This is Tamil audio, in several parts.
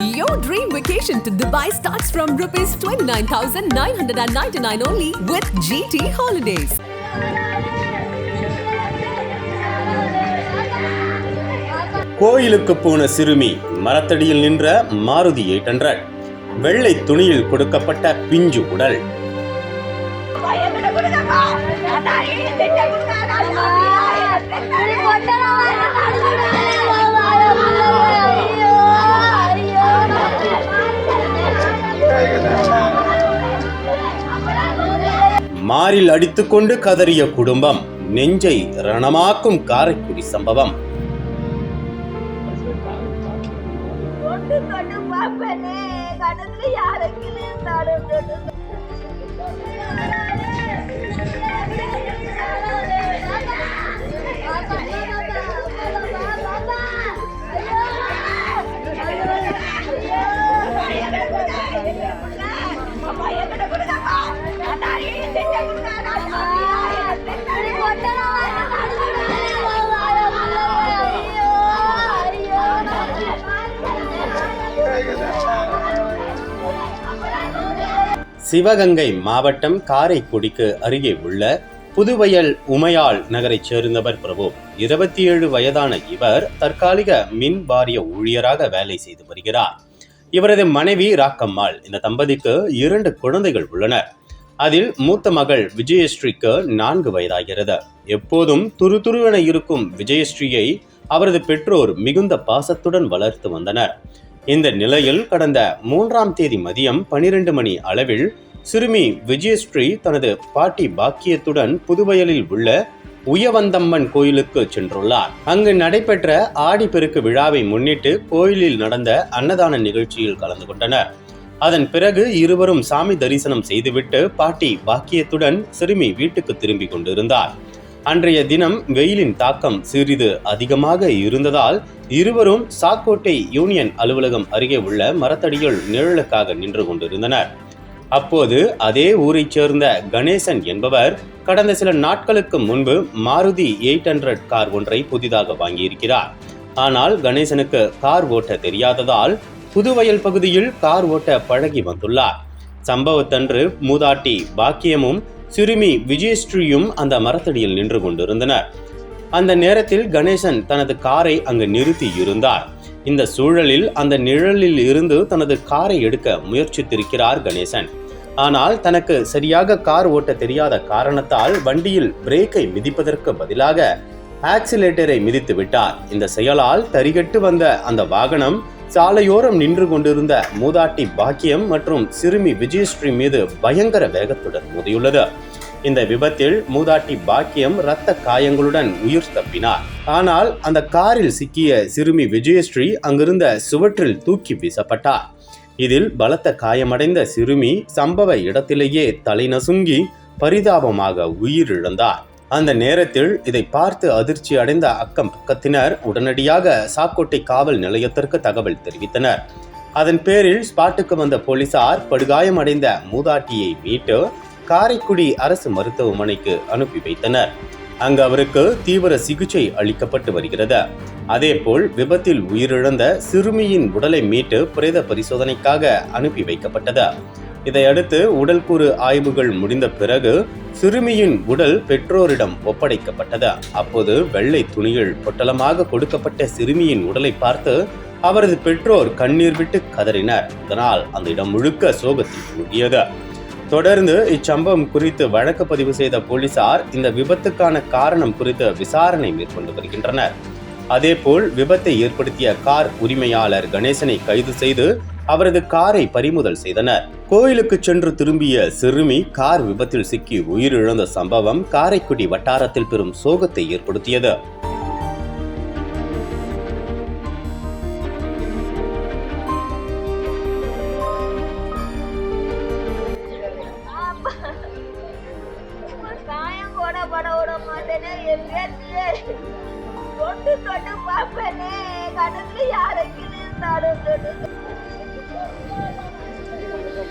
Your dream vacation to Dubai starts from rupees 29,999 only with GT Holidays. கோயிலுக்கு போன சிறுமி மரத்தடியில் நின்ற மாருதி எயிட் ஹண்ட்ரட் வெள்ளை துணியில் கொடுக்கப்பட்ட பிஞ்சு உடல் மாரில் அடித்துக்கொண்டு கதறிய குடும்பம் நெஞ்சை ரணமாக்கும் காரைக்குடி சம்பவம். கணத்துல யாருக்குன்னு சிவகங்கை மாவட்டம் காரைக்குடிக்கு அருகே உள்ள புதுவயல் உமையாள் நகரைச் சேர்ந்தவர் பிரபு. இருபத்தி ஏழு வயதான இவர் தற்காலிக மின் வாரிய ஊழியராக வேலை செய்து வருகிறார். இவரது மனைவி ராக்கம்மாள் இந்த தம்பதிக்கு இரண்டு குழந்தைகள் உள்ளனர். அதில் மூத்த மகள் விஜயஸ்ரீக்கு நான்கு வயதாகிறது. எப்போதும் துருதுருவென இருக்கும் விஜயஸ்ரீயை அவரது பெற்றோர் மிகுந்த பாசத்துடன் வளர்த்து வந்தனர். இந்த நிலையில் கடந்த மூன்றாம் தேதி மதியம் பனிரெண்டு மணி அளவில் சிறுமி விஜயஸ்ரீ தனது பாட்டி பாக்கியத்துடன் புதுவயலில் உள்ள உயவந்தம்மன் கோயிலுக்கு சென்றுள்ளார். அங்கு நடைபெற்ற ஆடிப்பெருக்கு விழாவை முன்னிட்டு கோயிலில் நடந்த அன்னதான நிகழ்ச்சியில் கலந்து கொண்டனர். அதன் பிறகு இருவரும் சாமி தரிசனம் செய்துவிட்டு பாட்டி பாக்கியத்துடன் சிறுமி வீட்டுக்கு திரும்பி கொண்டிருந்தார். அன்றைய தினம் வெயிலின் தாக்கம் சிறிது அதிகமாக இருந்ததால் இருவரும் சாக்கோட்டை யூனியன் அலுவலகம் அருகே உள்ள மரத்தடியில் நிழலுக்காக நின்று கொண்டிருந்தனர். அப்போது அதே ஊரைச் சேர்ந்த கணேசன் என்பவர் கடந்த சில நாட்களுக்கு முன்பு மாருதி எயிட் ஹண்ட்ரட் கார் ஒன்றை புதிதாக வாங்கியிருக்கிறார். ஆனால் கணேசனுக்கு கார் ஓட்ட தெரியாததால் புதுவயல் பகுதியில் கார் ஓட்ட பழகி வந்துள்ளார். சம்பவத்தன்று மூதாட்டி பாக்கியமும் சிறுமி விஜயஸ்ரீயும் அந்த மரத்தடியில் நின்று கொண்டிருந்தனர். அந்த நேரத்தில் கணேசன் தனது காரை அங்கு நிறுத்தி இருந்தார். இந்த சூழலில் அந்த நிழலில் இருந்து தனது காரை எடுக்க முயற்சித்திருக்கிறார் கணேசன். ஆனால் தனக்கு சரியாக கார் ஓட்ட தெரியாத காரணத்தால் வண்டியில் பிரேக்கை மிதிப்பதற்கு பதிலாக ஆக்சிலேட்டரை மிதித்து விட்டார். இந்த செயலால் தரிகட்டு வந்த அந்த வாகனம் சாலையோரம் நின்று கொண்டிருந்த மூதாட்டி பாக்கியம் மற்றும் சிறுமி விஜயஸ்ரீ மீது பயங்கர வேகத்துடன் மோதியுள்ளது. இந்த விபத்தில் மூதாட்டி பாக்கியம் இரத்த காயங்களுடன் உயிர் தப்பினார். ஆனால் அந்த காரில் சிக்கிய சிறுமி விஜயஸ்ரீ அங்கிருந்த சுவற்றில் தூக்கி வீசப்பட்டார். இதில் பலத்த காயமடைந்த சிறுமி சம்பவ இடத்திலேயே தலை நசுங்கி பரிதாபமாக உயிரிழந்தார். அந்த நேரத்தில் இதை பார்த்து அதிர்ச்சி அடைந்த அக்கம் பக்கத்தினர் உடனடியாக சாக்கோட்டை காவல் நிலையத்திற்கு தகவல் தெரிவித்தனர். அதன் பேரில் ஸ்பாட்டுக்கு வந்த போலீசார் படுகாயமடைந்த மூதாட்டியை மீட்டு காரைக்குடி அரசு மருத்துவமனைக்கு அனுப்பி வைத்தனர். அங்கு அவருக்கு தீவிர சிகிச்சை அளிக்கப்பட்டு வருகிறது. அதேபோல் விபத்தில் உயிரிழந்த சிறுமியின் உடலை மீட்டு பிரேத பரிசோதனைக்காக அனுப்பி வைக்கப்பட்டது. இதையடுத்து உடல்கூறு ஆய்வுகள் முடிந்த பிறகு சிறுமியின் உடல் பெற்றோரிடம் ஒப்படைக்கப்பட்டது. அப்போது வெள்ளை துணியில் பொட்டலமாக கொடுக்கப்பட்ட சிறுமியின் உடலை பார்த்து அவரது பெற்றோர் கண்ணீர் விட்டு கதறினர். இதனால் அந்த இடம் முழுக்க சோகத்தில் மூழ்கியது. தொடர்ந்து இச்சம்பவம் குறித்து வழக்கு பதிவு செய்த போலீசார் இந்த விபத்துக்கான காரணம் குறித்து விசாரணை மேற்கொண்டு வருகின்றனர். அதேபோல் விபத்தை ஏற்படுத்திய கார் உரிமையாளர் கணேசனை கைது செய்து அவரது காரை பறிமுதல் செய்தனர். கோயிலுக்கு சென்று திரும்பிய சிறுமி கார் விபத்தில் சிக்கி உயிரிழந்த சம்பவம் காரைக்குடி வட்டாரத்தில் பெரும் சோகத்தை ஏற்படுத்தியது. தொட்டு தொட்டு பார்ப்பேனே கணத்துல யாருக்குன்னு இருந்தாலும்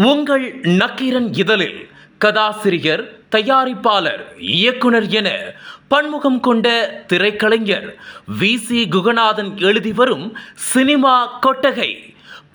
உங்கள் நக்கீரன் இதழில் கதாசிரியர் தயாரிப்பாளர் இயக்குனர் என பன்முகம் கொண்ட திரைக்கலைஞர் வி சி குகநாதன் எழுதி வரும் சினிமா கொட்டகை